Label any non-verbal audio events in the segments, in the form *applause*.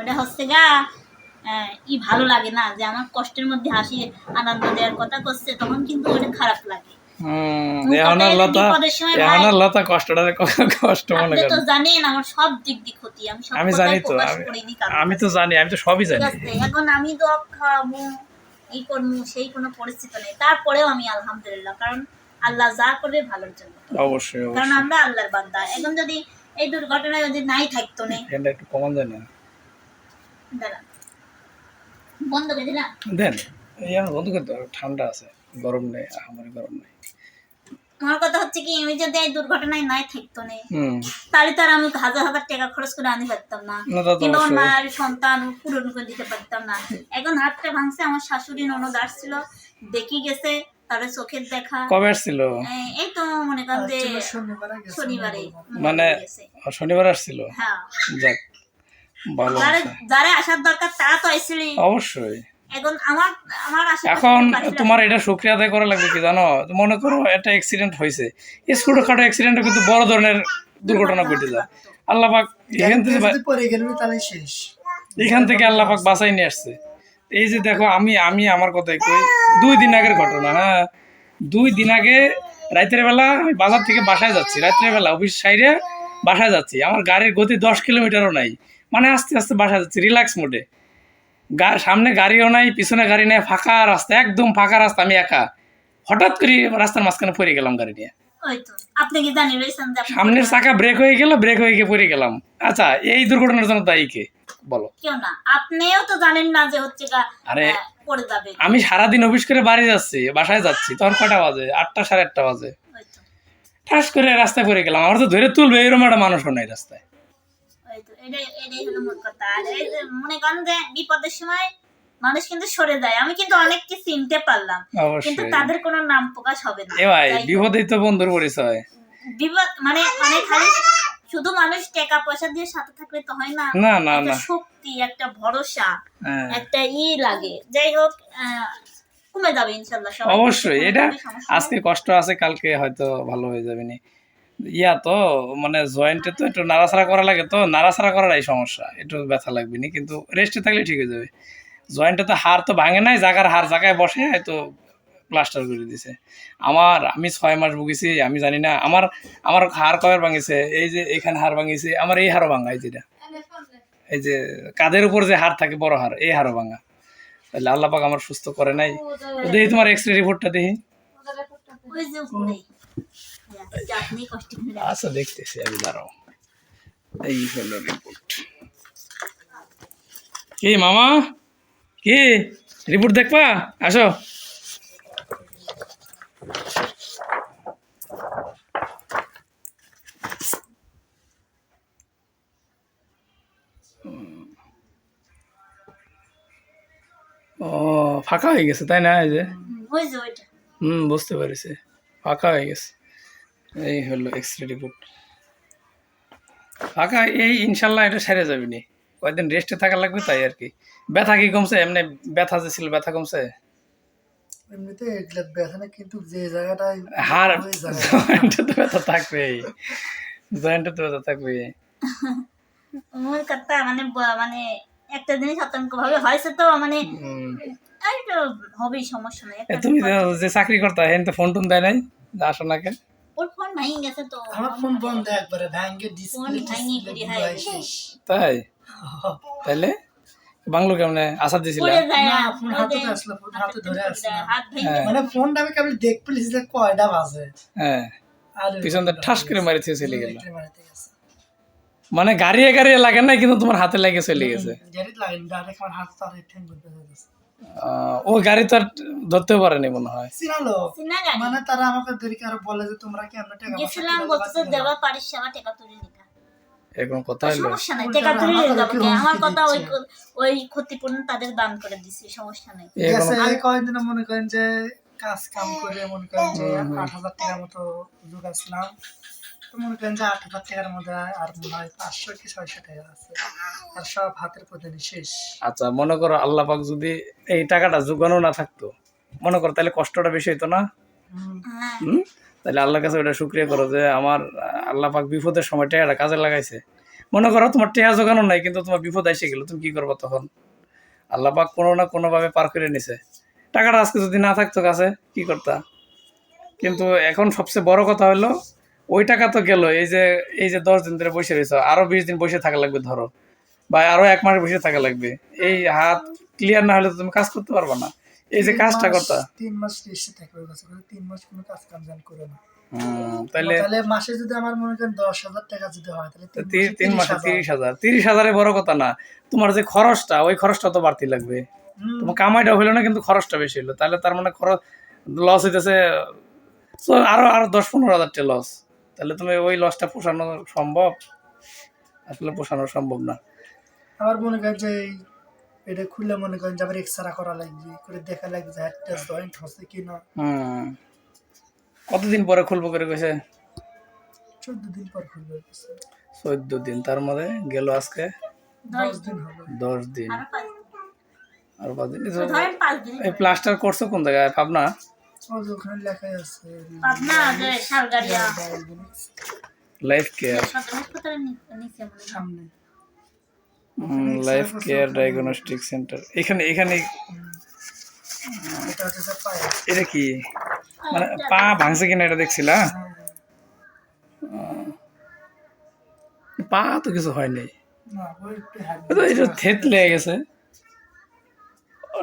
ওটা হচ্ছে গা ই ভালো লাগে না যে আমার কষ্টের মধ্যে হাসি আনন্দ দেওয়ার কথা করছে তখন কিন্তু ওটা খারাপ লাগে। আমি জানি তো আমি- তো জানি আমি তো সবই জানি। এখন আমি তো এই সেই কোনো পরিস্থিতি নেই। তারপরেও আমি আলহামদুলিল্লাহ কারণ আল্লাহ যা করবে ভালোর জন্য। অবশ্যই কারণ আমরা আল্লাহর বান্দা। এখন যদি এই দুর্ঘটনায় যদি নাই থাকতো না একটু কমান দেন না বন্ধ করে দিলাম। দেন ঠান্ডা আছে গরম নেই আমার গরম নেই। আমার কথা হচ্ছে কি আমি যদি এই দুর্ঘটনায় নাই থাকতো না তাহলে তো আর আমি হাজার হাজার টাকা খরচ করে আনি পারতাম না। কিংবা আমার মায়ের সন্তান পূরণ করে দিতে পারতাম না। এখন হাতটা ভাঙছে আমার শাশুড়ি ননদ আসছিল দেখি গেছে তারপরে চোখের দেখা। কবে আসছিল? এই- তো মনে করেন যে শনিবারে মানে শনিবার আসছিল? হ্যাঁ। যাক। যারা আসার দরকার তারা তো আইসিলি অবশ্যই। এখন আমার আমার এখন তোমার এটা শুক্রিয়া আদায় করা লাগবে কি জানো? মনে করো একটা অ্যাক্সিডেন্ট হয়েছে। এই ছোটখাটো অ্যাক্সিডেন্টে কিন্তু বড় ধরনের দুর্ঘটনা ঘটে যায়। আল্লাহ পাক এখান থেকে শেষ। এখান থেকে আল্লাহ পাক বাঁচাই নিয়ে আসছে। এই যে দেখো আমি আমি আমার কথাই কই দুই দিন আগের ঘটনা হ্যাঁ? দুই দিন আগে রাতের বেলা আমি বাজার থেকে বাসায় যাচ্ছি। রাতের বেলা অফিস সাইডে বাসায় যাচ্ছি। আমার গাড়ির গতি দশ কিলোমিটারও নাই। মানে আস্তে আস্তে বাসায় যাচ্ছি রিল্যাক্স মোডে গা সামনে গাড়িও নাই পিছনে গাড়ি নাই ফাঁকা রাস্তা একদম ফাঁকা রাস্তা আমি একা। হঠাৎ করে রাস্তার মাঝখানে পড়ে গেলাম গাড়ি নিয়ে। সামনের চাকা ব্রেক হয়ে গেল ব্রেক হয়ে গিয়ে পড়ে গেলাম। আচ্ছা এই দুর্ঘটনার জন্য দায়ী কে? বলো। কেউ না আপনিও তো জানেন না যে হচ্ছে আরে পড়ে যাবে। আমি সারাদিন অফিস করে বাড়ি যাচ্ছি বাসায় যাচ্ছি তখন কটা বাজে? আটটা সাড়ে আটটা বাজে। ঠাস করে রাস্তায় পড়ে গেলাম আমার তো ধরে তুলবে এরকম একটা মানুষও নাই রাস্তায়। ওই এটাই এটাই হলো মোট কথা। আর এই যে মনে করেন যে বিপদের সময় মানুষ কিন্তু সরে যায়। আমি কিন্তু অনেককে চিনতে পারলাম কিন্তু তাদের কোনো নাম প্রকাশ হবে না। এ ভাই বিপদেই তো বন্ধুর পরিচয়। বিপদ মানে মানে খালি শুধু মানুষ টাকা পয়সা দিয়ে সাথে থাকলে তো হয় না। না না একটা শক্তি একটা ভরসা হ্যাঁ। একটা ই লাগে। যাই হোক কমে যাবে ইনশাল্লাহ অবশ্যই এটা। আজকে কষ্ট আছে কালকে হয়তো ভালো হয়ে যাবে নি। ইয়া তো মানে জয়েন্টে তো একটু নাড়াচাড়া করা লাগে তো নাড়াচাড়া করার এই সমস্যা। একটু ব্যথা লাগবে নি কিন্তু রেস্টে থাকলে ঠিক হয়ে যাবে। জয়েন্টে তো হাড় তো ভাঙে নাই জাগার হাড় জায়গায় বসে হয়তো প্লাস্টার করে দিছে। আমার আমি ছয় মাস ভুগেছি আমি জানি না আমার আমার হাড় কয়ের ভাঙিছে এই যে এখানে হাড় ভাঙিছে আমার এই হাড়ও ভাঙা এই যেটা এই যে কাদের উপর যে হাড় থাকে বড় হাড় এই হাড়ও ভাঙা। তাহলে আল্লাহ পাক আমার সুস্থ করে নাই। দেখি তোমার এক্স রে রিপোর্টটা দেখি আচ্ছা দেখতেছি আমি দাঁড়াও। এই হলো রিপোর্ট কি মামা? কি? রিপোর্ট দেখবা? আসো। ও ফাঁকা হয়ে গেছে তাই না এই যে? হুম বুঝতে পেরেছি। ফাঁকা হয়ে গেছে। এই হলো এক্স রে রিপোর্ট ফাঁকা এই ইনশাল্লাহ এটা সেরে যাবে নি। কয়েকদিন রেস্টে থাকা লাগবে তাই আর কি। ব্যথা কি কমছে? এমনি ব্যথা যে ছিল ব্যথা কমছে? এমনিতে ব্যথা না কিন্তু যে জায়গাটায় হাড় জয়েন্টে তো ব্যথা থাকবে জয়েন্টে তো ব্যথা থাকবে মূল কথা মানে মানে একটা জিনিস আতঙ্ক ভাবে হয়েছে তো মানে হবেই সমস্যা নেই। তুমি যে- চাকরি করতে হেন তো ফোন টোন দেয় নাই যে আসো না কেন? ওর ফোন ভেঙে গেছে তো আমার ফোন বন্ধ একবারে ভ্যাঙ্গে ডিসপ্লে ভাঙি করি হাই তাই? *laughs* তাইলে? বাংলো কেমনে? আসার দিছিল? না, ফোন হাতে আসলো, ফোন হাতে ধরে ভেঙে হ্যাঁ। মানে ফোনটা আমি কেবল দেখ পেলিস যে কয়টা বাজে। হ্যাঁ। আর পিছন দিয়ে ঠাস করে মারি থেকে চলে গেল। মানে গাড়িয়ে গাড়িয়ে লাগে না কিন্তু তোমার হাতে লাগে চলে গেছে। গাড়ি লাগেনি ডাইরেক্ট আমার হাত তার ঠ্যাং করতে গেছে। ও গাড়ি তো আর ধরতেও পারেনি মনে হয়। চিনালো? মানে তারা আমাকে দেরিকে আরও বলে যে তোমরা কি আমরা টাকা গেছিলাম দেবা? পারিস আমার টাকা তুলে নিকা এরকম কথা হলো সমস্যা নাই টাকা তুলে আমার কথা ওই। ওই ক্ষতিপূরণ তাদের দান করে দিছি সমস্যা নেই। এই কয়েকদিন মনে করেন যে কাজ কাম করে মনে করেন যে আট হাজার টাকার মতো জোগাছিলাম তো মনে করেন যে আট হাজার টাকার মধ্যে আর মনে হয় পাঁচশো কি ছয়শো টাকা আছে। আর সব হাতের শেষ। আচ্ছা মনে করো আল্লাহ পাক যদি এই টাকাটা যোগানো না থাকতো মনে করো তাহলে কষ্টটা বেশি হতো না? হুম। তাহলে আল্লাহর কাছে ওটা শুক্রিয়া করো যে আমার আল্লাহ পাক বিপদের সময় টাকাটা কাজে লাগাইছে। মনে করো তোমার টেহা জোগানো নাই কিন্তু তোমার বিপদ এসে গেল তুমি কি করব তখন? আল্লাহ পাক কোনো না কোনো ভাবে পার করে নিছে। টাকাটা আজকে যদি না থাকতো কাছে কি করতা? কিন্তু এখন সবচেয়ে বড় কথা হলো ওই টাকা তো গেল এই যে এই যে দশ দিন ধরে বসে রয়েছে আরও বিশ দিন বসে থাকা লাগবে ধরো বা আরও এক মাস বসে থাকা লাগবে এই হাত ক্লিয়ার না হলে তো তুমি কাজ করতে পারবে না। এই যে কাজটা করতা। তিন মাস রেস্টে থাকবে তিন মাস কোনো কাজ কাম জান করে না। তাহলে তাহলে মাসে যদি আমার মনে করেন দশ হাজার টাকা যদি হয় তাহলে তিন মাসে তিন মাসে 30,000 তিরিশ হাজার। তিরিশ হাজারে বড় কথা না তোমার যে খরচটা ওই খরচটা তো বাড়তি লাগবে। তোমার কামাইটা হইল না কিন্তু খরচটা বেশি হলো তাহলে তার মানে খরচ লস হইতেছে আরও আরও দশ পনেরো হাজার টাকা লস তাহলে তুমি ওই লসটা পোষানো সম্ভব? আসলে পোষানো সম্ভব না। আবার মনে করেন যে এটা খুললে মনে করেন যে আবার এক্সরা করা লাগবে করে দেখা লাগবে যে একটা জয়েন্ট হচ্ছে কিনা। হুম। কতদিন পরে খুলবো করে কইছে? চোদ্দ দিন পর খুলবে চোদ্দ দিন তার মধ্যে গেল আজকে? দশ দিন দশ দিন। আরও পাঁচ দিন। এই প্লাস্টার করছ কোন জায়গায়? পাবনা ওখানে লেখাই আছে পাবনা যে শালগাড়িয়া লাইফ কেয়ার মনে হয়। সামনে। লাইফ কেয়ার ডায়াগনস্টিক সেন্টার এখানে এখানে এটা কি? মানে পা ভাঙছে কিনা এটা দেখছিলা? হ্যাঁ, পা তো কিছু হয়নি না ওই একটু এটা এটা থেতলে গেছে।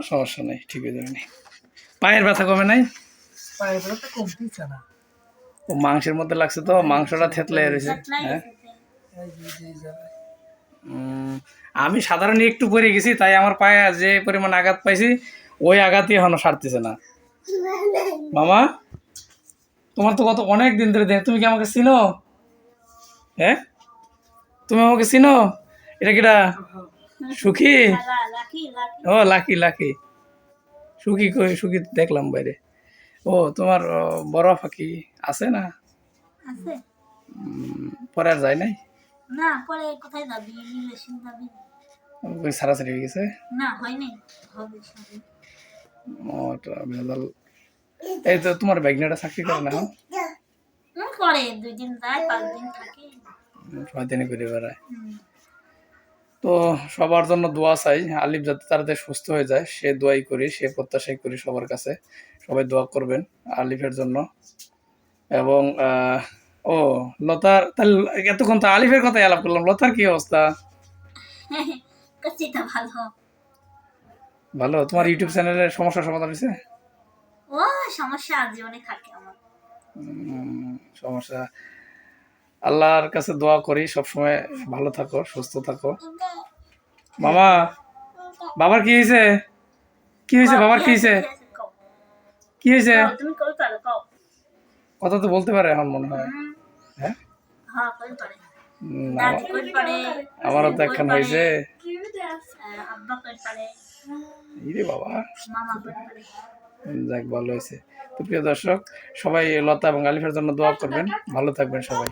সমস্যা নেই ঠিক হয়ে যাবে পায়ের ব্যথা কমে নাই? তো মাংসের মধ্যে লাগছে তো মাংসটা থেতলে রয়েছে। হ্যাঁ। আমি সাধারণ একটু পরে গেছি তাই আমার পায়ে যে পরিমাণ আঘাত পাইছি ওই আঘাতই এখনও সারতেছে না। মামা তোমার তো কত অনেক দিন ধরে দেখ তুমি কি আমাকে চিনো? হ্যাঁ? তুমি আমাকে চিনো? এটা কিটা সুখী? লাগা, লাকি, লাকি। ও লাকি লাকি। সুখী কই সুখী দেখলাম বাইরে। ও তোমার বড় ফাঁকি আছে না? আছে? পরে আর যায় নাই? না পরে কোথায় যাবি? রিলেশন যাবি? ওই সারাসারি হয়ে গেছে? না হবে সবে। ও এটা ভেজাল। এই তো তোমার ব্যাগনাটা চাকরি করে না? হ্যাঁ? করে। দুই দিন যায় পাঁচ দিন থাকে। দিনে বেড়ায়। তো সবার জন্য দোয়া চাই। আলিফ যাতে তাড়াতাড়ি সুস্থ হয়ে যায় সে দোয়াই করি সে প্রত্যাশাই করি সবার কাছে। সবাই দোয়া করবেন আলিফের জন্য। এবং ও লতার তাহলে এতক্ষণ তো আলিফের কথাই আলাপ করলাম। লতার কি অবস্থা? ভালো। ভালো? তোমার ইউটিউব চ্যানেলের সমস্যার সমাধান হয়েছে? ও সমস্যা আজীবনে থাকে আমার। সমস্যা। আল্লাহর কাছে দোয়া করি সবসময় ভালো থাকো সুস্থ থাকো। মামা বাবার কি হয়েছে? কি হয়েছে? বাবার কি হয়েছে? কি হয়েছে? কও। কথা তো বলতে পারে এখন মনে হয়। হ্যাঁ? হ্যাঁ কই পারে। পারে। আমারও তো একখান হয়েছে। ইরে বাবা। মামা যাক ভালো হয়েছে। তো প্রিয় দর্শক সবাই লতা এবং আলিফের জন্য দোয়া করবেন। ভালো থাকবেন সবাই।